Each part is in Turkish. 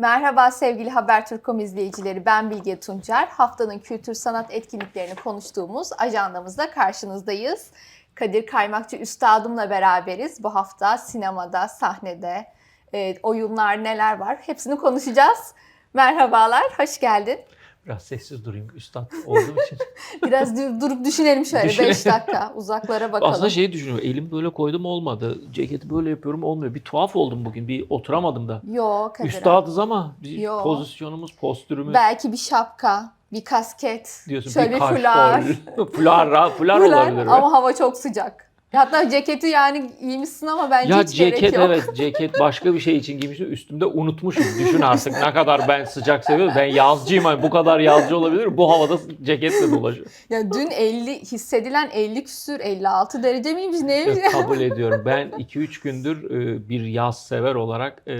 Merhaba sevgili Habertürk.com izleyicileri. Ben Bilge Tuncer. Haftanın kültür sanat etkinliklerini konuştuğumuz ajandamızda karşınızdayız. Kadir Kaymakçı Üstadım'la beraberiz. Bu hafta sinemada, sahnede, e, oyunlar neler var hepsini konuşacağız. Merhabalar, hoş geldin. Biraz sessiz durayım üstad olduğum için. Biraz dur- durup düşünelim şöyle 5 Düşünelim. dakika. Uzaklara bakalım. Aslında şeyi düşünüyorum. Elim böyle koydum olmadı. Ceketi böyle yapıyorum olmuyor. Bir tuhaf oldum bugün. Bir oturamadım da. Yok. Üstadız ama bir Yo. pozisyonumuz, postürümüz Belki bir şapka, bir kasket, diyorsun. şöyle bir fular. fular, fular Fular olabilir. ama hava çok sıcak. Hatta ceketi yani giymişsin ama bence Ya hiç gerek ceket yok. evet ceket başka bir şey için giymiştim üstümde unutmuşum. Düşün artık ne kadar ben sıcak seviyorum. Ben yazcıyım hani bu kadar yazcı olabilir? Bu havada ceketle dolaşıyorum. Ya dün 50 hissedilen 50 küsür 56 derece miymiş neymiş? Ya, kabul ediyorum. Ben 2-3 gündür e, bir yaz sever olarak e,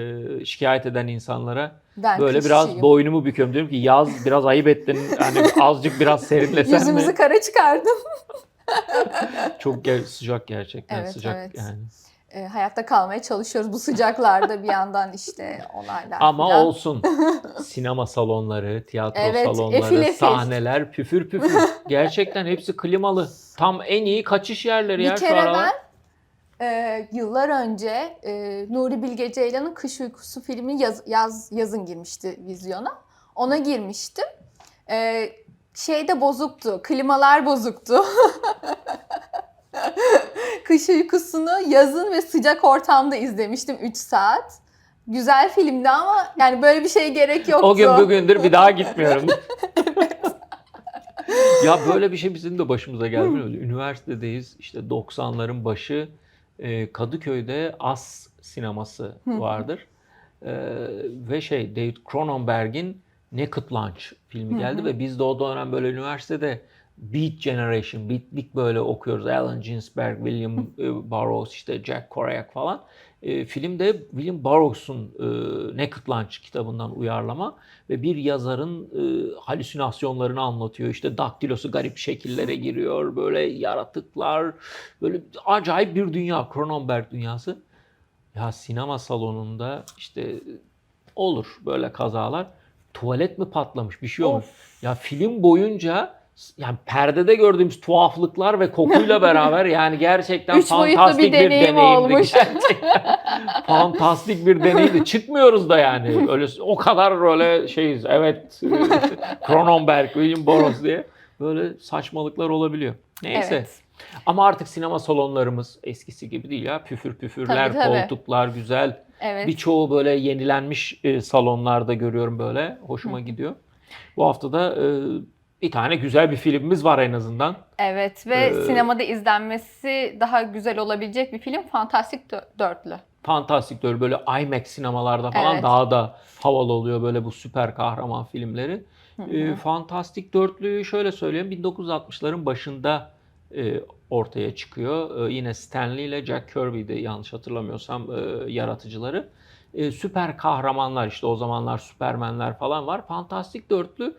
şikayet eden insanlara Ben böyle biraz boynumu büküyorum. Diyorum ki yaz biraz ayıp ettin. Hani azıcık biraz serinlesen Yüzümüzü mi? kara çıkardım. Çok ger- sıcak gerçekten Evet, sıcak evet. yani. E, hayatta kalmaya çalışıyoruz bu sıcaklarda bir yandan işte olaylar Ama falan. olsun. Sinema salonları, tiyatro Evet, salonları, efil efil. sahneler püfür püfür. Gerçekten hepsi klimalı. Tam en iyi kaçış yerleri ya Bir şu kere aralar. ben e, yıllar önce e, Nuri Bilge Ceylan'ın Kış Uykusu filmi yaz, yaz yazın girmişti vizyona. Ona girmiştim. E, şeyde bozuktu. Klimalar bozuktu. Kış Uykusu'nu yazın ve sıcak ortamda izlemiştim 3 saat. Güzel filmdi ama yani böyle bir şeye gerek yoktu. O gün bugündür bir daha gitmiyorum. ya böyle bir şey bizim de başımıza geldi. mi? Üniversitedeyiz işte 90'ların başı e, Kadıköy'de As sineması vardır. E, ve şey David Cronenberg'in Naked Lunch filmi geldi ve biz de o dönem böyle üniversitede Beat Generation, Beatlik böyle okuyoruz. Alan Ginsberg, William e, Burroughs, işte Jack Kerouac falan. E, filmde William Burroughs'un e, Naked Lunch kitabından uyarlama ve bir yazarın e, halüsinasyonlarını anlatıyor. İşte daktilosu garip şekillere giriyor. Böyle yaratıklar, böyle acayip bir dünya, Cronenberg dünyası. Ya sinema salonunda işte olur böyle kazalar. Tuvalet mi patlamış, bir şey olmuş. Ya film boyunca yani perdede gördüğümüz tuhaflıklar ve kokuyla beraber yani gerçekten Üç bir fantastik bir, deneyim deneyimdi. olmuş. Gerçekten fantastik bir deneyimdi. Çıkmıyoruz da yani. Öyle o kadar böyle şeyiz. Evet. Cronenberg, William Burroughs diye böyle saçmalıklar olabiliyor. Neyse. Evet. Ama artık sinema salonlarımız eskisi gibi değil ya. Püfür püfürler, Tabii, tabii. koltuklar güzel. Evet. Birçoğu böyle yenilenmiş e, salonlarda görüyorum böyle. Hoşuma gidiyor. Bu hafta da e, bir tane güzel bir filmimiz var en azından. Evet ve Ee, sinemada izlenmesi daha güzel olabilecek bir film Fantastik Dö- Dörtlü. Fantastik böyle böyle IMAX sinemalarda falan Evet. daha da havalı oluyor böyle bu süper kahraman filmleri. E, Fantastik Dörtlü'yü şöyle söyleyeyim 1960'ların başında e, ortaya çıkıyor. E, yine Stanley ile Jack Kirby'di yanlış hatırlamıyorsam e, yaratıcıları. E, süper kahramanlar işte o zamanlar Süpermenler falan var. Fantastik Dörtlü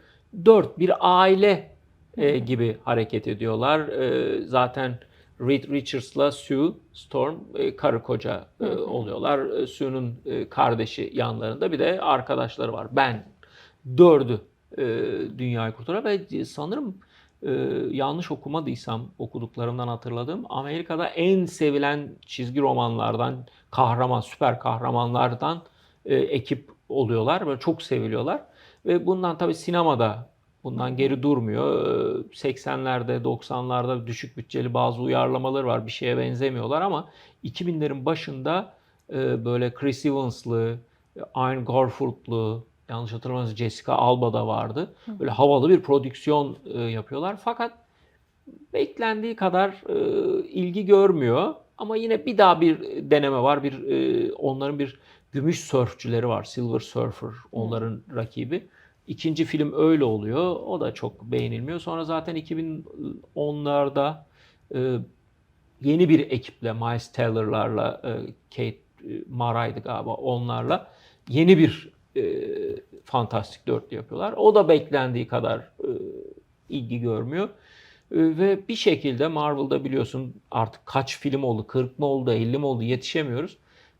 dört bir aile e, gibi hareket ediyorlar. E, zaten Reed Richards'la Sue Storm e, karı koca e, oluyorlar. E, Sue'nun e, kardeşi yanlarında bir de arkadaşları var. Ben dördü e, dünyayı kurtaran ve sanırım e, yanlış okumadıysam okuduklarımdan hatırladığım Amerika'da en sevilen çizgi romanlardan kahraman süper kahramanlardan e, ekip oluyorlar böyle çok seviliyorlar ve bundan tabii sinemada bundan geri durmuyor. E, 80'lerde 90'larda düşük bütçeli bazı uyarlamaları var bir şeye benzemiyorlar ama 2000'lerin başında e, böyle Chris Evans'lı, Ian Garfield'lı, yanlış hatırlamıyorsam Jessica Alba da vardı. Böyle havalı bir prodüksiyon e, yapıyorlar. Fakat beklendiği kadar e, ilgi görmüyor. Ama yine bir daha bir deneme var. Bir e, onların bir gümüş sörfçüleri var. Silver Surfer onların rakibi. İkinci film öyle oluyor. O da çok beğenilmiyor. Sonra zaten 2010'larda e, yeni bir ekiple Miles Teller'larla e, Kate e, Mara'ydı galiba onlarla yeni bir e, Fantastic Dörtlü yapıyorlar. O da beklendiği kadar e, ilgi görmüyor. E, ve bir şekilde Marvel'da biliyorsun artık kaç film oldu, 40 mı oldu, 50 mi oldu yetişemiyoruz.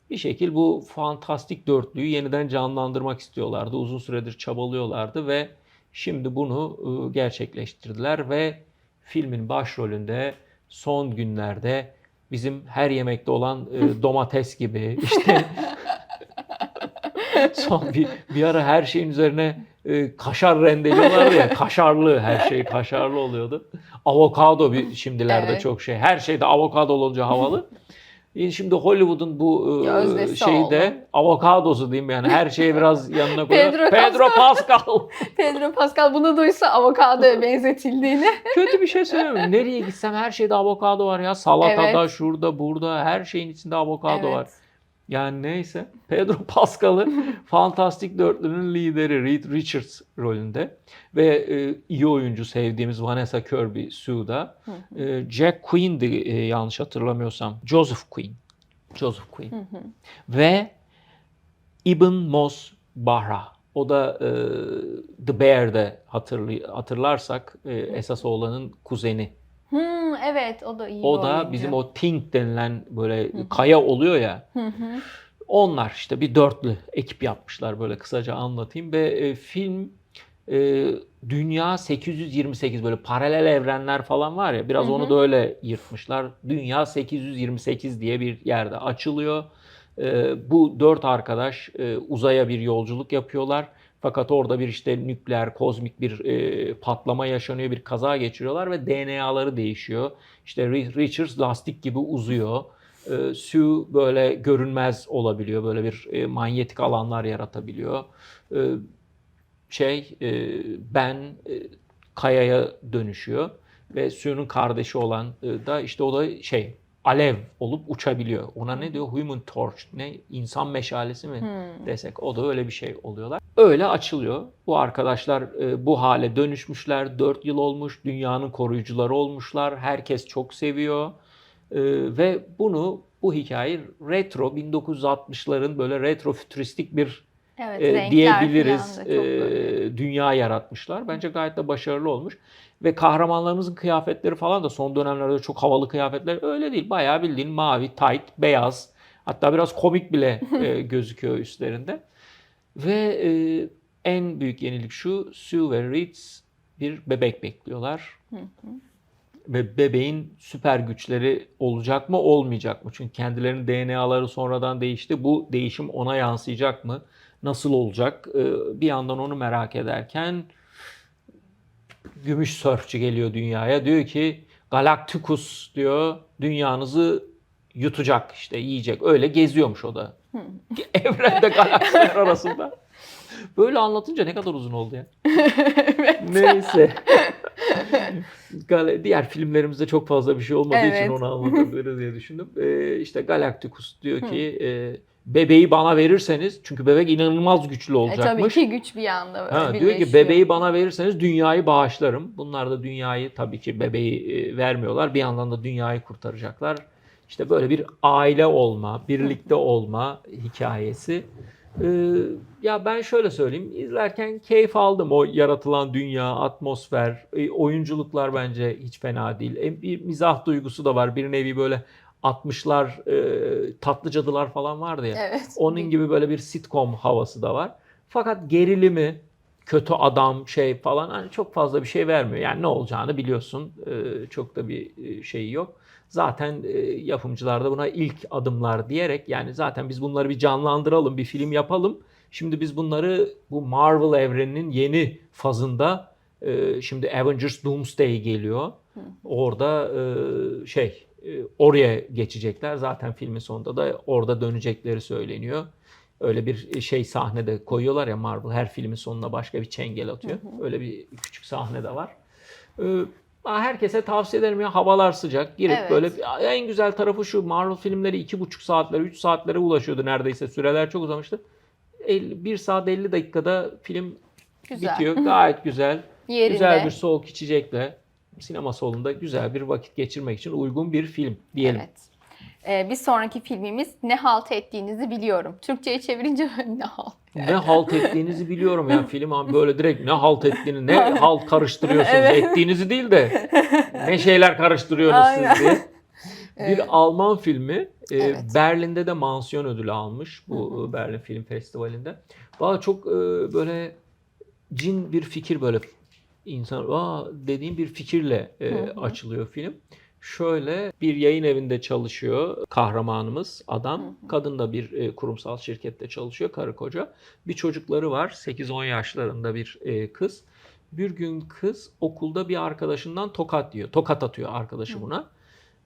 bir şekil bu fantastik dörtlüyü yeniden canlandırmak istiyorlardı. Uzun süredir çabalıyorlardı ve şimdi bunu e, gerçekleştirdiler ve filmin başrolünde son günlerde bizim her yemekte olan e, domates gibi işte son bir, bir ara her şeyin üzerine e, kaşar rendeliyorlardı ya kaşarlı her şey kaşarlı oluyordu. Avokado bir şimdilerde Evet. çok şey. Her şeyde avokado olunca havalı. E, Şimdi Hollywood'un bu e, Gözdesi şeyde avokadosu diyeyim yani her şeyi biraz yanına koyuyor. Pedro Pedro Pascal. Pedro Pascal bunu duysa avokadoya benzetildiğini. Kötü bir şey söylemiyorum. Nereye gitsem her şeyde avokado var ya. Salatada, Evet. şurada, burada her şeyin içinde avokado Evet. var. Yani neyse. Pedro Pascal'ı Fantastik Dörtlü'nün lideri Reed Richards rolünde ve e, iyi oyuncu sevdiğimiz Vanessa Kirby Sue'da. E, Jack Queen'di e, yanlış hatırlamıyorsam. Joseph Queen. Joseph Queen. Ve Ibn Mos Bahra. O da e, The Bear'de hatırlı, hatırlarsak e, esas oğlanın kuzeni. Hmm, evet o da iyi O da oyuncu. bizim o Tink denilen böyle kaya oluyor ya. Onlar işte bir dörtlü ekip yapmışlar böyle kısaca anlatayım ve e, film e, Dünya 828 böyle paralel evrenler falan var ya biraz onu da öyle yırtmışlar. Dünya 828 diye bir yerde açılıyor. E, bu dört arkadaş e, uzaya bir yolculuk yapıyorlar. Fakat orada bir işte nükleer, kozmik bir e, patlama yaşanıyor, bir kaza geçiriyorlar ve DNA'ları değişiyor. İşte Ri- Richards lastik gibi uzuyor. E, Sue böyle görünmez olabiliyor, böyle bir e, manyetik alanlar yaratabiliyor. E, şey, e, Ben e, Kaya'ya dönüşüyor ve Sue'nun kardeşi olan e, da işte o da şey alev olup uçabiliyor. Ona ne diyor? Human Torch. Ne? İnsan meşalesi mi desek. O da öyle bir şey oluyorlar. Öyle açılıyor. Bu arkadaşlar e, bu hale dönüşmüşler. 4 yıl olmuş. Dünyanın koruyucuları olmuşlar. Herkes çok seviyor. E, ve bunu bu hikayeyi retro 1960'ların böyle retro fütüristik bir Evet, e, diyebiliriz e, dünya yaratmışlar. Bence gayet de başarılı olmuş. Ve kahramanlarımızın kıyafetleri falan da son dönemlerde çok havalı kıyafetler öyle değil. Bayağı bildiğin mavi, tight, beyaz. Hatta biraz komik bile e, gözüküyor üstlerinde. Ve e, en büyük yenilik şu, Sue ve Reed bir bebek bekliyorlar. Ve bebeğin süper güçleri olacak mı olmayacak mı? Çünkü kendilerinin DNA'ları sonradan değişti. Bu değişim ona yansıyacak mı? Nasıl olacak? Ee, bir yandan onu merak ederken gümüş sörfçü geliyor dünyaya. Diyor ki Galacticus diyor dünyanızı yutacak işte yiyecek. Öyle geziyormuş o da. Evrende galaksiler arasında. Böyle anlatınca ne kadar uzun oldu ya. Neyse. Diğer filmlerimizde çok fazla bir şey olmadığı Evet. için onu anlatabiliriz diye düşündüm. Ee, işte Galacticus diyor ki e, bebeği bana verirseniz çünkü bebek inanılmaz güçlü E, olacakmış. tabii ki güç bir anda Ha, diyor ki bebeği bana verirseniz dünyayı bağışlarım. Bunlar da dünyayı tabii ki bebeği e, vermiyorlar. Bir yandan da dünyayı kurtaracaklar. İşte böyle bir aile olma, birlikte olma hikayesi. Ee, ya ben şöyle söyleyeyim. izlerken keyif aldım. O yaratılan dünya, atmosfer, e, oyunculuklar bence hiç fena değil. E, bir mizah duygusu da var. Bir nevi böyle 60'lar e, tatlı cadılar falan vardı ya. Evet. Onun gibi böyle bir sitcom havası da var. Fakat gerilimi, kötü adam şey falan hani çok fazla bir şey vermiyor. Yani ne olacağını biliyorsun. Ee, çok da bir e, şeyi yok. Zaten e, yapımcılar da buna ilk adımlar diyerek yani zaten biz bunları bir canlandıralım, bir film yapalım. Şimdi biz bunları bu Marvel evreninin yeni fazında e, şimdi Avengers Doomsday geliyor. Orada e, şey e, oraya geçecekler. Zaten filmin sonunda da orada dönecekleri söyleniyor. Öyle bir şey sahne de koyuyorlar ya Marvel her filmin sonuna başka bir çengel atıyor. Öyle bir küçük sahne de var. Ee, herkese tavsiye ederim ya havalar sıcak. Girip Evet. böyle en güzel tarafı şu Marvel filmleri iki buçuk saatlere, 3 saatlere ulaşıyordu neredeyse. Süreler çok uzamıştı. 1 saat 50 dakikada film Güzel. bitiyor. Gayet güzel. Yerinde. Güzel bir soğuk içecekle sinema salonunda güzel bir vakit geçirmek için uygun bir film diyelim. Evet. Ee, bir sonraki filmimiz Ne Halt Ettiğinizi Biliyorum. Türkçe'ye çevirince ne halt. Ne halt ettiğinizi biliyorum ya film abi böyle direkt ne halt ettiğini ne halt karıştırıyorsunuz Evet. ettiğinizi değil de ne şeyler karıştırıyorsunuz Aynen. siz diye. Bir Alman filmi. Ee, Evet. Berlin'de de mansiyon ödülü almış bu Hı hı. e, Berlin Film Festivali'nde. Valla çok e, böyle cin bir fikir böyle insan aa dediğim bir fikirle e, Hı hı. açılıyor film. Şöyle bir yayın evinde çalışıyor kahramanımız adam. Hı hı. Kadın da bir e, kurumsal şirkette çalışıyor karı koca. Bir çocukları var 8-10 yaşlarında bir e, kız. Bir gün kız okulda bir arkadaşından tokat diyor. Tokat atıyor arkadaşı Hı. buna.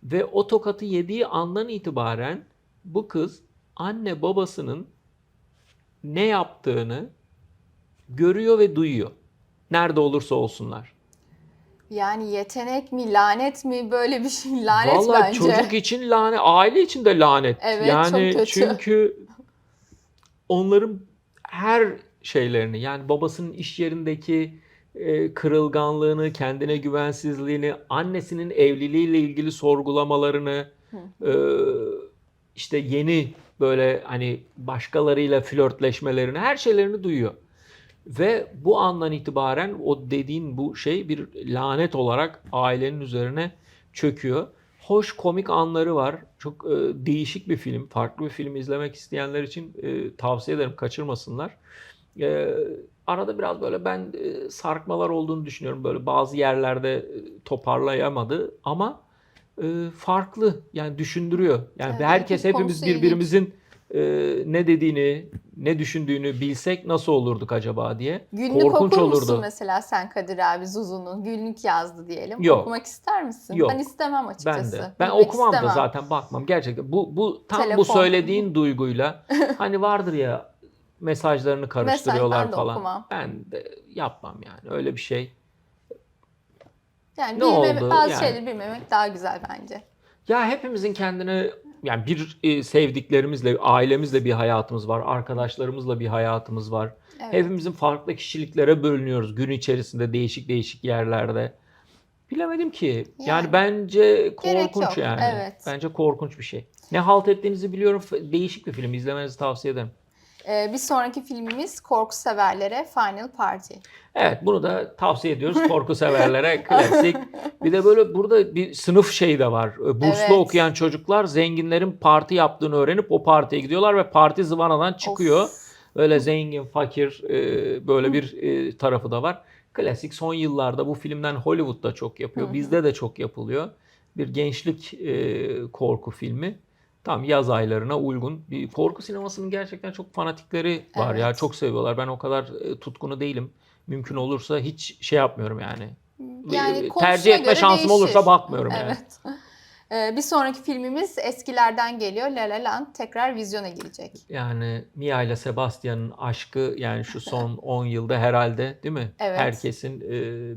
Ve o tokatı yediği andan itibaren bu kız anne babasının ne yaptığını görüyor ve duyuyor. Nerede olursa olsunlar. Yani yetenek mi, lanet mi böyle bir şey? Lanet Vallahi bence. çocuk için lanet, aile için de lanet. Evet, yani çok kötü. çünkü onların her şeylerini yani babasının iş yerindeki e, kırılganlığını, kendine güvensizliğini, annesinin evliliğiyle ilgili sorgulamalarını, e, işte yeni böyle hani başkalarıyla flörtleşmelerini, her şeylerini duyuyor. Ve bu andan itibaren o dediğin bu şey bir lanet olarak ailenin üzerine çöküyor. Hoş komik anları var. Çok e, değişik bir film. Farklı bir film izlemek isteyenler için e, tavsiye ederim. Kaçırmasınlar. E, arada biraz böyle ben e, sarkmalar olduğunu düşünüyorum. Böyle bazı yerlerde e, toparlayamadı ama e, farklı. Yani düşündürüyor. Yani Evet, herkes hepimiz birbirimizin e, ne dediğini, ne düşündüğünü bilsek nasıl olurduk acaba diye. Günlük Korkunç okur musun olurdu. mesela sen Kadir abi Zuzu'nun günlük yazdı diyelim. Yok. Okumak ister misin? Yok. Ben istemem Ben açıkçası. de. Ben Bilmek okumam da istemem. zaten bakmam. Gerçekten bu bu tam bu Telefon. söylediğin duyguyla hani vardır ya mesajlarını karıştırıyorlar ben de falan. okumam. Ben de yapmam yani. Öyle bir şey. Yani Ne bilmemek, oldu? bazı Yani. şeyleri bilmemek daha güzel bence. Ya hepimizin kendine yani bir e, sevdiklerimizle, ailemizle bir hayatımız var, arkadaşlarımızla bir hayatımız var. Evet. Hepimizin farklı kişiliklere bölünüyoruz gün içerisinde değişik değişik yerlerde. Bilemedim ki. Yani, Yani. bence korkunç yani. evet. Bence korkunç bir şey. Ne halt ettiğinizi biliyorum. Değişik bir film. İzlemenizi tavsiye ederim. Ee, bir sonraki filmimiz korku severlere Final Party. Evet bunu da tavsiye ediyoruz korku severlere klasik. Bir de böyle burada bir sınıf şey de var. Burslu Evet. okuyan çocuklar zenginlerin parti yaptığını öğrenip o partiye gidiyorlar ve parti zıvanadan çıkıyor. Of. Böyle zengin, fakir e, böyle bir e, tarafı da var. Klasik son yıllarda bu filmden Hollywood'da çok yapıyor. Bizde de çok yapılıyor. Bir gençlik e, korku filmi. Tam yaz aylarına uygun. Bir korku sinemasının gerçekten çok fanatikleri var ya. Evet. Çok seviyorlar. Ben o kadar e, tutkunu değilim. Mümkün olursa hiç şey yapmıyorum yani. Yani E, tercih etme şansım değişir. olursa bakmıyorum yani. Evet. Ee, bir sonraki filmimiz eskilerden geliyor. La La Land tekrar vizyona girecek. Yani Mia ile Sebastian'ın aşkı yani şu son 10 yılda herhalde değil mi? Evet. Herkesin e,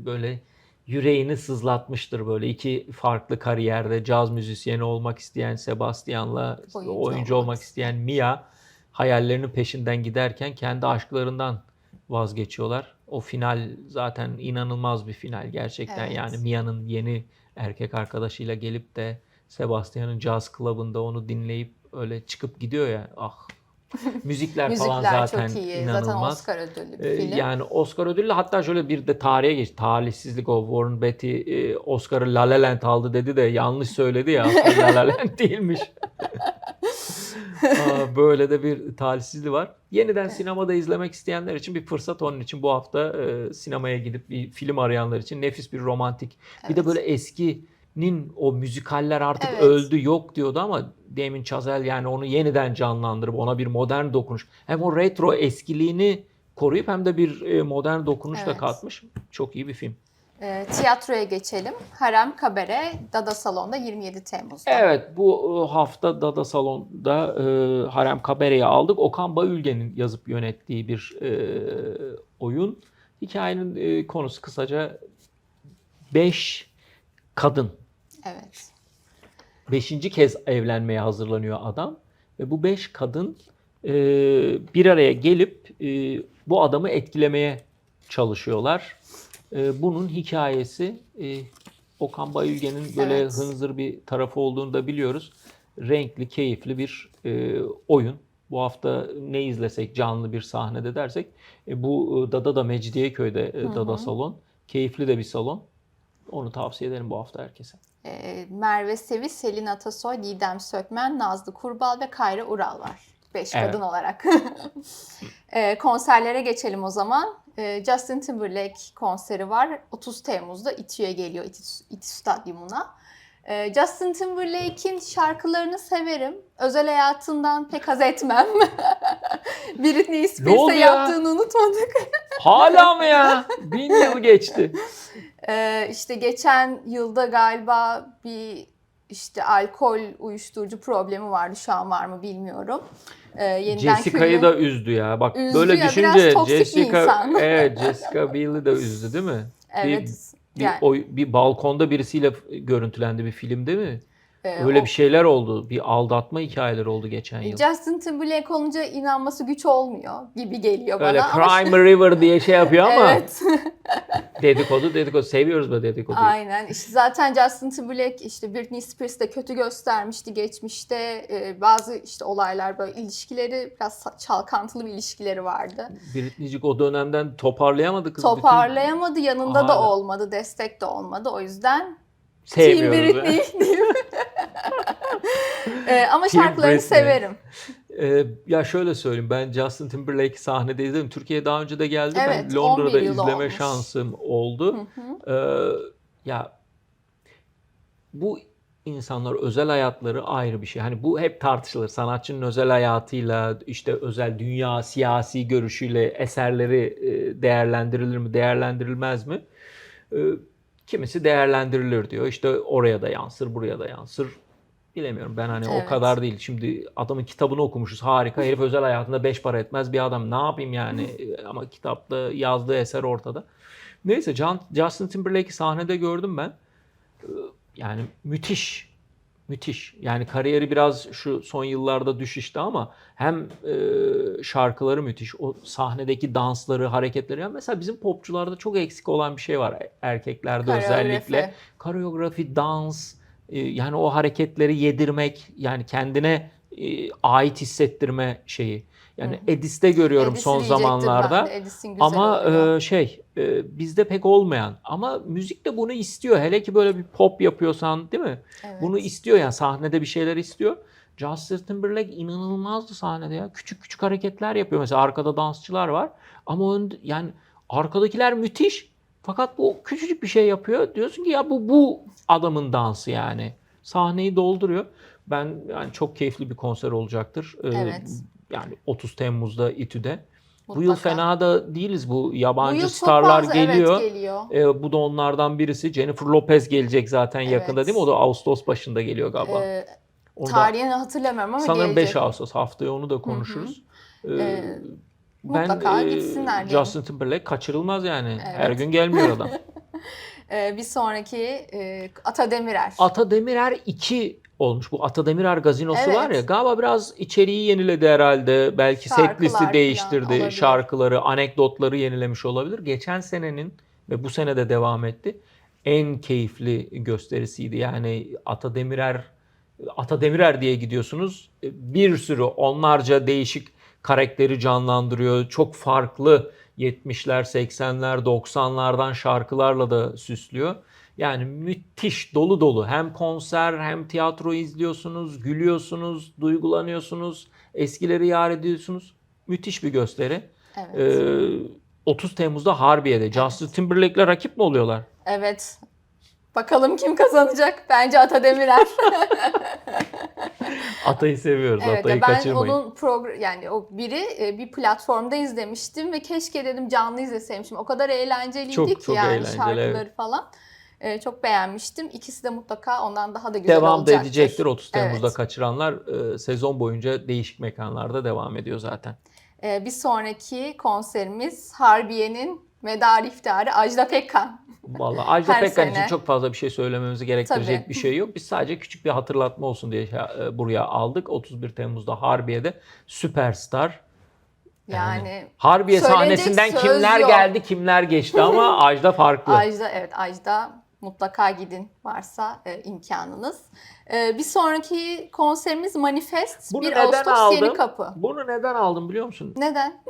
böyle yüreğini sızlatmıştır böyle iki farklı kariyerde caz müzisyeni olmak isteyen Sebastian'la Oyuncu oyuncu, olmak olmak isteyen Mia hayallerinin peşinden giderken kendi aşklarından vazgeçiyorlar. O final zaten inanılmaz bir final gerçekten. Evet. Yani Mia'nın yeni erkek arkadaşıyla gelip de Sebastian'ın caz club'ında onu dinleyip öyle çıkıp gidiyor ya. Ah. Müzikler, falan Müzikler zaten çok iyi. inanılmaz. Zaten Oscar ödüllü bir Ee, film. Yani Oscar ödüllü hatta şöyle bir de tarihe geç. Talihsizlik o Warren Beatty e, Oscar'ı La La Land aldı dedi de yanlış söyledi ya La La Land değilmiş. Aa, böyle de bir talihsizliği var. Yeniden sinemada izlemek isteyenler için bir fırsat onun için bu hafta e, sinemaya gidip bir film arayanlar için nefis bir romantik. Bir de Evet. böyle eskinin o müzikaller artık Evet. öldü yok diyordu ama Damien Chazelle yani onu yeniden canlandırıp ona bir modern dokunuş. Hem o retro eskiliğini koruyup hem de bir e, modern dokunuş da Evet. katmış. Çok iyi bir film. Ee, tiyatroya geçelim. Harem Kabare Dada Salon'da 27 Temmuz'da. Evet bu e, hafta Dada Salon'da e, Harem Kabere'yi aldık. Okan Bayülgen'in yazıp yönettiği bir e, oyun. Hikayenin e, konusu kısaca 5 kadın. Evet. Beşinci kez evlenmeye hazırlanıyor adam. Ve bu beş kadın e, bir araya gelip e, bu adamı etkilemeye çalışıyorlar. E, bunun hikayesi e, Okan Bayülgen'in böyle Evet. hınzır bir tarafı olduğunu da biliyoruz. Renkli, keyifli bir e, oyun. Bu hafta ne izlesek canlı bir sahnede dersek e, bu e, Dada da Mecidiyeköy'de e, Dada. Salon. Keyifli de bir salon. Onu tavsiye ederim bu hafta herkese. Ee, Merve Sevi, Selin Atasoy, Didem Sökmen, Nazlı Kurbal ve Kayra Ural var. Beş Evet. kadın olarak. Ee, konserlere geçelim o zaman. Ee, Justin Timberlake konseri var. 30 Temmuz'da İTÜ'ye geliyor, İTÜ, İTÜ Stadyumuna. Ee, Justin Timberlake'in şarkılarını severim. Özel hayatından pek haz etmem. Britney Spears'e ya? yaptığını unutmadık. Hala mı ya? Bin yıl geçti. Ee, işte geçen yılda galiba bir işte alkol uyuşturucu problemi vardı. Şu an var mı bilmiyorum. Ee, yeniden Jessica'yı da üzdü ya. Bak Üzdü böyle ya, düşünce bir Jessica evet Jessica Biel'i de üzdü değil mi? Evet. Bir, yani, oy- bir balkonda birisiyle görüntülendi bir film değil mi? E, Öyle o- bir şeyler oldu. Bir aldatma hikayeleri oldu geçen yıl. Justin Timberlake olunca inanması güç olmuyor gibi geliyor Öyle bana. ama- Crime River diye şey yapıyor ama Evet. dedikodu dedikodu seviyoruz be dedikoduyu. Aynen. İşte zaten Justin Timberlake işte Britney Spears de kötü göstermişti geçmişte. Ee, bazı işte olaylar böyle ilişkileri biraz çalkantılı bir ilişkileri vardı. Britneycik o dönemden toparlayamadı kız. Toparlayamadı, yanında da Hala. olmadı, destek de olmadı. O yüzden Bütün Team. Britney diyeyim. Ee, ama şarkılarını severim. Ee, ya şöyle söyleyeyim ben Justin Timberlake'i sahnede izledim. Türkiye'ye daha önce de geldi. Evet, ben Londra'da 11 yılı izleme olmuş. şansım oldu. Hı hı. Ee, ya bu insanlar özel hayatları ayrı bir şey. Hani bu hep tartışılır. Sanatçının özel hayatıyla işte özel dünya siyasi görüşüyle eserleri e, değerlendirilir mi, değerlendirilmez mi? Ee, kimisi değerlendirilir diyor. İşte oraya da yansır, buraya da yansır. Bilemiyorum ben hani Evet. o kadar değil. Şimdi adamın kitabını okumuşuz harika. Herif özel hayatında beş para etmez bir adam. Ne yapayım yani? Ama kitapta yazdığı eser ortada. Neyse Justin Timberlake'i sahnede gördüm ben. Ee, Yani müthiş. Müthiş. Yani kariyeri biraz şu son yıllarda düşüşte ama hem e, şarkıları müthiş. O sahnedeki dansları, hareketleri. Yani mesela bizim popçularda çok eksik olan bir şey var. Erkeklerde özellikle. Koreografi. Koreografi, dans, yani o hareketleri yedirmek, yani kendine e, ait hissettirme şeyi. Yani Edis'te görüyorum Edis'i son zamanlarda. Ama e, şey e, bizde pek olmayan ama müzik de bunu istiyor. Hele ki böyle bir pop yapıyorsan değil mi? Evet. Bunu istiyor yani sahnede bir şeyler istiyor. Justin Timberlake inanılmazdı sahnede ya. Küçük küçük hareketler yapıyor. Mesela arkada dansçılar var. Ama ön, yani arkadakiler müthiş. Fakat bu küçücük bir şey yapıyor. Diyorsun ki ya bu bu adamın dansı yani. Sahneyi dolduruyor. Ben yani çok keyifli bir konser olacaktır. Ee, Evet. Yani 30 Temmuz'da İTÜ'de. Bu yıl Mutlaka. fena da değiliz. Bu Bu yabancı yıl çok starlar fazla, geliyor. Evet, geliyor. Ee, bu da onlardan birisi. Jennifer Lopez gelecek zaten yakında Evet. değil mi? O da Ağustos başında geliyor galiba. Ee, Onu tarihini hatırlamıyorum ama sanırım gelecek. 5 Ağustos haftaya onu da konuşuruz. Ee, Ee, ben mutlaka e, gitsinler diyelim. Justin Timberlake kaçırılmaz yani. Her Evet. gün gelmiyor adam. Bir sonraki e, Ata Demirer. Ata Demirer 2 olmuş. Bu Ata Demirer gazinosu Evet. var ya galiba biraz içeriği yeniledi herhalde. Belki Şarkılar set listi falan değiştirdi. Şarkıları, anekdotları yenilemiş olabilir. Geçen senenin ve bu sene de devam etti. En keyifli gösterisiydi. Yani Ata Demirer Ata Demirer diye gidiyorsunuz. Bir sürü onlarca değişik karakteri canlandırıyor. Çok farklı 70'ler, 80'ler, 90'lardan şarkılarla da süslüyor. Yani müthiş dolu dolu. Hem konser hem tiyatro izliyorsunuz, gülüyorsunuz, duygulanıyorsunuz, eskileri yad ediyorsunuz. Müthiş bir gösteri. Evet. Ee, 30 Temmuz'da Harbiye'de. Justin Timberlake'le rakip mi oluyorlar? evet. Bakalım kim kazanacak? Bence Ata Demirer. Atayı seviyoruz. evet. Atayı ben kaçırmayın. onun progr yani o biri e, bir platformda izlemiştim ve keşke dedim canlı izleseymişim. O kadar eğlenceliydi Çok, ki çok yani eğlenceli, şarkıları evet. falan. E, çok beğenmiştim. İkisi de mutlaka ondan daha da güzel Devam olacaktır. edecektir. 30 Temmuz'da Evet. kaçıranlar e, sezon boyunca değişik mekanlarda devam ediyor zaten. Ee, bir sonraki konserimiz Harbiye'nin medarı iftiharı Ajda Pekkan. Vallahi Ajda Her Pekkan için çok fazla bir şey söylememizi gerektirecek Tabii. bir şey yok. Biz sadece küçük bir hatırlatma olsun diye e, buraya aldık. 31 Temmuz'da Harbiye'de Süperstar. Yani Harbiye Söylenecek sahnesinden kimler yok. geldi kimler geçti ama Ajda farklı. Ajda evet Ajda mutlaka gidin varsa e, imkanınız. Ee, bir sonraki konserimiz Manifest Bunu 1 neden Ağustos aldım? Yeni Kapı. Bunu neden aldım biliyor musun? Neden?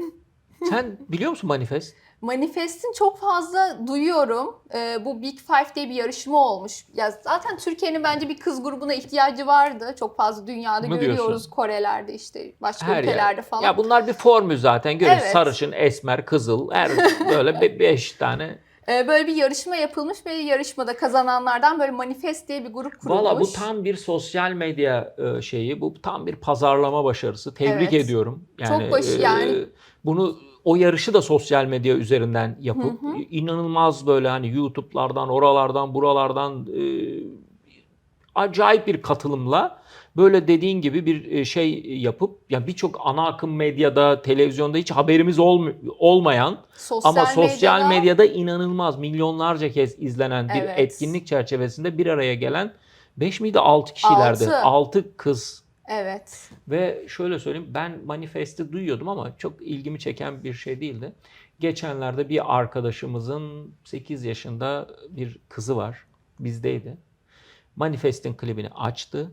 Sen biliyor musun Manifest? Manifest'in çok fazla duyuyorum. Ee, bu Big Five diye bir yarışma olmuş. Ya zaten Türkiye'nin bence bir kız grubuna ihtiyacı vardı. Çok fazla dünyada Ne görüyoruz. diyorsun? Korelerde işte başka Her ülkelerde yer. falan. Ya bunlar bir formül zaten. Görüyoruz Evet. sarışın, esmer, kızıl. Her böyle be- beş tane. Ee, böyle bir yarışma yapılmış ve yarışmada kazananlardan böyle Manifest diye bir grup kurulmuş. Valla bu tam bir sosyal medya e, şeyi. Bu tam bir pazarlama başarısı. Tebrik Evet. ediyorum. Yani, Çok başı- e, yani. Bunu o yarışı da sosyal medya üzerinden yapıp Hı hı. inanılmaz böyle hani YouTube'lardan, oralardan, buralardan e, acayip bir katılımla böyle dediğin gibi bir e, şey yapıp yani birçok ana akım medyada, televizyonda hiç haberimiz olm- olmayan sosyal ama sosyal medyada- medyada inanılmaz milyonlarca kez izlenen bir Evet. etkinlik çerçevesinde bir araya gelen 5 miydi 6 kişilerdi. Altı. 6 kız Evet. ve şöyle söyleyeyim ben manifesti duyuyordum ama çok ilgimi çeken bir şey değildi. Geçenlerde bir arkadaşımızın 8 yaşında bir kızı var. Bizdeydi. Manifestin klibini açtı.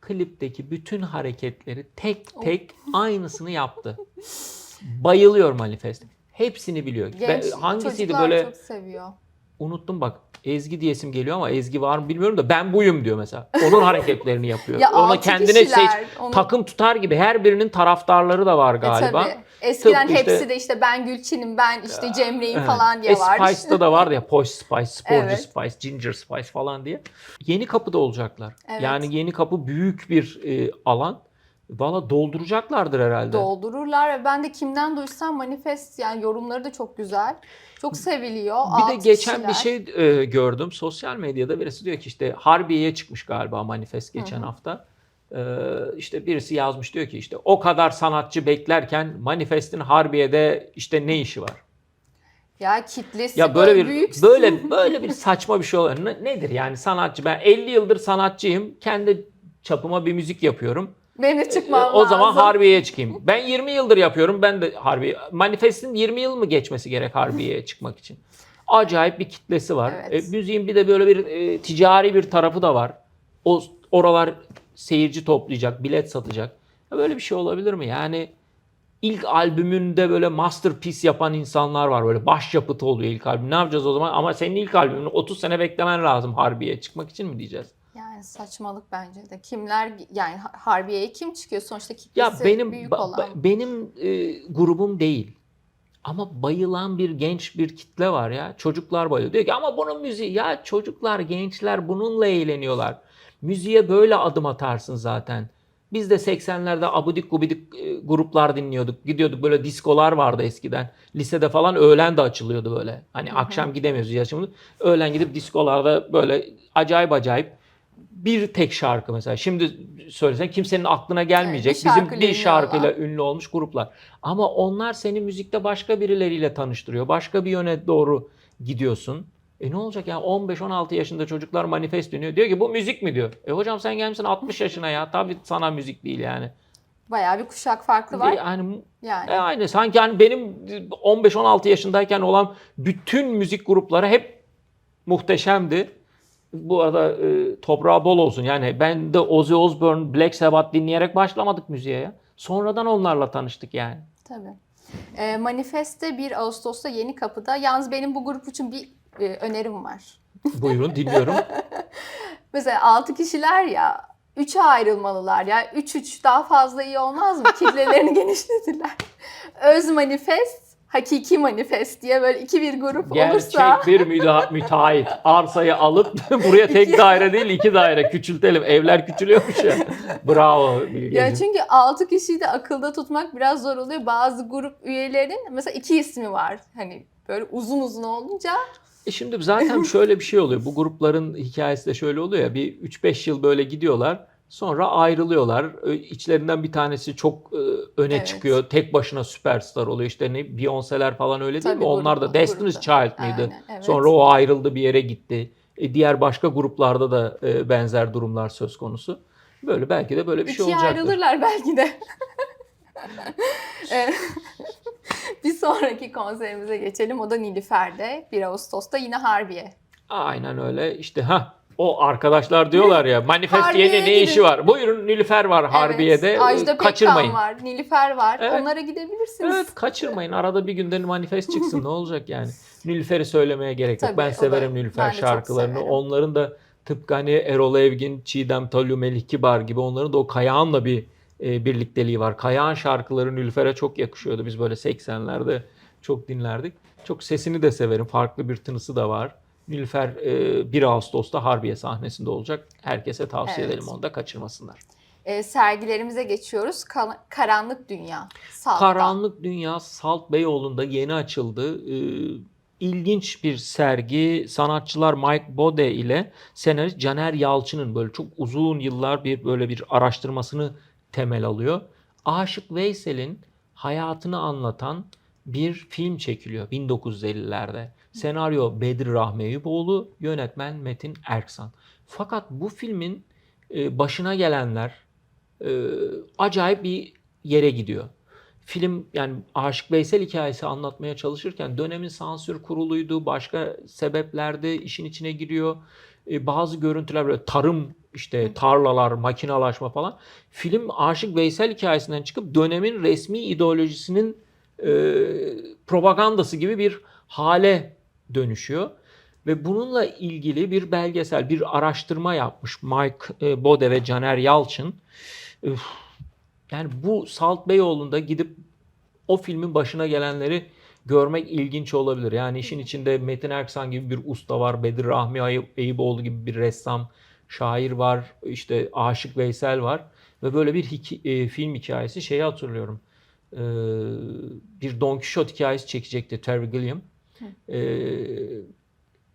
Klipteki bütün hareketleri tek tek aynısını yaptı. Bayılıyor Manifest. Hepsini biliyor. Genç Ben- hangisiydi çocuklar böyle çok seviyor. Unuttum bak. Ezgi diyesim geliyor ama Ezgi var mı bilmiyorum da ben buyum diyor mesela. Onun hareketlerini yapıyor. Ya Ona kendine kişiler, seç onu- takım tutar gibi her birinin taraftarları da var E galiba. tabii. Eskiden Tıpkı işte- hepsi de işte ben Gülçin'im, ben işte Cemre'yim Evet. falan diye e, var. Spice'da da vardı ya Posh Spice, Sporcu Evet. Spice, Ginger Spice falan diye. Yeni Kapı'da olacaklar. Evet. Yani Yeni Kapı büyük bir e, alan. Valla dolduracaklardır herhalde. Doldururlar ve ben de kimden duysam manifest yani yorumları da çok güzel. Çok seviliyor. Bir de geçen kişiler. bir şey e, gördüm. Sosyal medyada birisi diyor ki işte Harbiye'ye çıkmış galiba manifest geçen hafta. E, işte birisi yazmış diyor ki işte o kadar sanatçı beklerken manifestin Harbiye'de işte ne işi var? Ya kitlesi Ya böyle bir büyük. böyle böyle bir saçma bir şey olur. Ne- nedir yani sanatçı? Ben 50 yıldır sanatçıyım. Kendi çapıma bir müzik yapıyorum. Benim de çıkmam E, o zaman lazım. Harbiye'ye çıkayım. Ben 20 yıldır yapıyorum. Ben de Harbiye. Manifestin 20 yıl mı geçmesi gerek Harbiye'ye çıkmak için? Acayip bir kitlesi var. Evet. E, müziğin bir de böyle bir e, ticari bir tarafı da var. O oralar seyirci toplayacak, bilet satacak. Ya böyle bir şey olabilir mi? Yani ilk albümünde böyle masterpiece yapan insanlar var. Böyle başyapıtı oluyor ilk albüm. Ne yapacağız o zaman? Ama senin ilk albümünü 30 sene beklemen lazım Harbiye'ye çıkmak için mi diyeceğiz? Yani saçmalık bence de. Kimler yani Harbiye'ye kim çıkıyor sonuçta kitlesi Ya benim büyük olan. benim e, grubum değil. Ama bayılan bir genç bir kitle var ya. Çocuklar bayılıyor. Diyor ki ama bunun müziği ya çocuklar, gençler bununla eğleniyorlar. Müziğe böyle adım atarsın zaten. Biz de 80'lerde abudik gubidik e, gruplar dinliyorduk. Gidiyorduk böyle diskolar vardı eskiden. Lisede falan öğlen de açılıyordu böyle. Hani akşam gidemiyoruz yaşımız. Öğlen gidip diskolarda böyle acayip acayip bir tek şarkı mesela. Şimdi söylesen kimsenin aklına gelmeyecek. bir Bizim bir şarkıyla olan. ünlü olmuş gruplar. Ama onlar seni müzikte başka birileriyle tanıştırıyor. Başka bir yöne doğru gidiyorsun. E ne olacak ya 15-16 yaşında çocuklar manifest dinliyor. Diyor ki bu müzik mi diyor. E hocam sen gelmişsin 60 yaşına ya. Tabii sana müzik değil yani. Bayağı bir kuşak farkı var. Yani Yani e aynı sanki hani benim 15-16 yaşındayken olan bütün müzik grupları hep muhteşemdi. Bu arada e, toprağı bol olsun. Yani ben de Ozzy Osbourne, Black Sabbath dinleyerek başlamadık müziğe ya. Sonradan onlarla tanıştık yani. Tabii. Ee, Manifest'te 1 Ağustos'ta Yeni Kapı'da. Yalnız benim bu grup için bir e, önerim var. Buyurun dinliyorum. Mesela 6 kişiler ya 3'e ayrılmalılar ya. 3-3 daha fazla iyi olmaz mı? Kitlelerini genişletirler. Öz manifest, hakiki manifest diye böyle iki bir grup Gerçek olursa bir müda- müteahhit arsayı alıp buraya tek daire değil iki daire küçültelim. Evler küçülüyormuş ya. Bravo Bilgeciğim. ya çünkü 6 kişiyi de akılda tutmak biraz zor oluyor. Bazı grup üyelerinin mesela iki ismi var. Hani böyle uzun uzun olunca E şimdi zaten şöyle bir şey oluyor. Bu grupların hikayesi de şöyle oluyor ya. Bir 3-5 yıl böyle gidiyorlar. Sonra ayrılıyorlar. İçlerinden bir tanesi çok e, öne Evet. çıkıyor. Tek başına süperstar oluyor. İşte ne Beyoncé'ler falan öyle değil Tabii mi? Onlar da Destiny's. Child mıydı? Aynen, evet. Sonra o ayrıldı bir yere gitti. E, diğer başka gruplarda da e, benzer durumlar söz konusu. Böyle belki de böyle bir şey ikiye olacaktır. ayrılırlar belki de. Bir sonraki konserimize geçelim. O da Nilüfer'de 1 Ağustos'ta yine Harbiye. Aynen öyle. İşte ha o arkadaşlar diyorlar ya manifestiyenin ne Harbiye'ye işi var? Buyurun Nilüfer var Harbiye'de. Ajda Pekkan kaçırmayın. var, Nilüfer var. Evet. Onlara gidebilirsiniz. Evet kaçırmayın. Arada bir günde manifest çıksın ne olacak yani. Nilüfer'i söylemeye gerek yok. Tabii, ben o da- severim Nilüfer ben de çok şarkılarını. severim. Onların da tıpkı hani Erol Evgin, Çiğdem Talyu, Melih Kibar gibi onların da o Kayağan'la bir e, birlikteliği var. Kayağan şarkıları Nilüfer'e çok yakışıyordu. Biz böyle 80'lerde çok dinlerdik. Çok sesini de severim. Farklı bir tınısı da var. Nilüfer e, 1 Ağustos'ta Harbiye sahnesinde olacak. Herkese tavsiye Evet. edelim onu da kaçırmasınlar. Ee, sergilerimize geçiyoruz. Ka- Karanlık Dünya. Salt'ta. Karanlık Dünya Salt Beyoğlu'nda yeni açıldı. Ee, ilginç bir sergi. Sanatçılar Mike Bode ile senarist Caner Yalçın'ın böyle çok uzun yıllar bir böyle bir araştırmasını temel alıyor. Aşık Veysel'in hayatını anlatan bir film çekiliyor 1950'lerde. Senaryo Bedri Rahmi Eyüboğlu, yönetmen Metin Erksan. Fakat bu filmin e, başına gelenler e, acayip bir yere gidiyor. Film yani Aşık Veysel hikayesi anlatmaya çalışırken dönemin sansür kuruluydu, başka sebeplerdi işin içine giriyor. E, bazı görüntüler böyle tarım işte tarlalar, makinalaşma falan. Film Aşık Veysel hikayesinden çıkıp dönemin resmi ideolojisinin e, propagandası gibi bir hale dönüşüyor. Ve bununla ilgili bir belgesel, bir araştırma yapmış Mike e, Bode ve Caner Yalçın. Yani bu Salt Beyoğlu'nda gidip o filmin başına gelenleri görmek ilginç olabilir. Yani işin içinde Metin Erksan gibi bir usta var, Bedir Rahmi Eyüboğlu gibi bir ressam, şair var, işte Aşık Veysel var ve böyle bir hiki- e, film hikayesi şeyi hatırlıyorum. Ee, bir Don Quixote hikayesi çekecekti Terry Gilliam. Ee,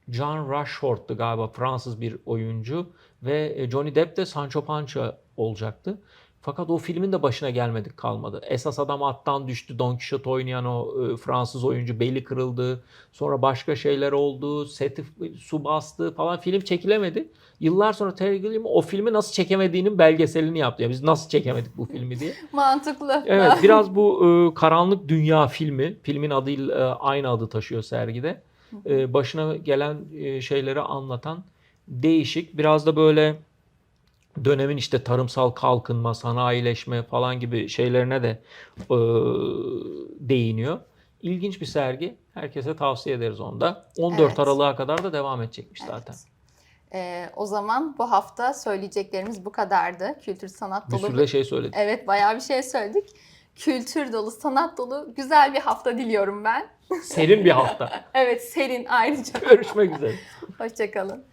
John Rushforth'tu galiba Fransız bir oyuncu ve e, Johnny Depp de Sancho Panza olacaktı. Fakat o filmin de başına gelmedik kalmadı. Esas adam attan düştü. Don Quixote oynayan o e, Fransız oyuncu beli kırıldı. Sonra başka şeyler oldu. Seti su bastı falan. Film çekilemedi. Yıllar sonra Terry Gilliam o filmi nasıl çekemediğinin belgeselini yaptı. Yani biz nasıl çekemedik bu filmi diye. Mantıklı. Evet biraz bu e, Karanlık Dünya filmi. Filmin adıyla e, aynı adı taşıyor sergide. E, başına gelen e, şeyleri anlatan değişik. Biraz da böyle dönemin işte tarımsal kalkınma, sanayileşme falan gibi şeylerine de e, değiniyor. İlginç bir sergi. Herkese tavsiye ederiz onu da. 14 Evet. Aralık'a kadar da devam edecekmiş Evet. zaten. Ee, o zaman bu hafta söyleyeceklerimiz bu kadardı. Kültür sanat Bir dolu. sürü de şey söyledik. Evet bayağı bir şey söyledik. Kültür dolu, sanat dolu güzel bir hafta diliyorum ben. Serin bir hafta. Evet serin ayrıca. Görüşmek üzere. Hoşçakalın.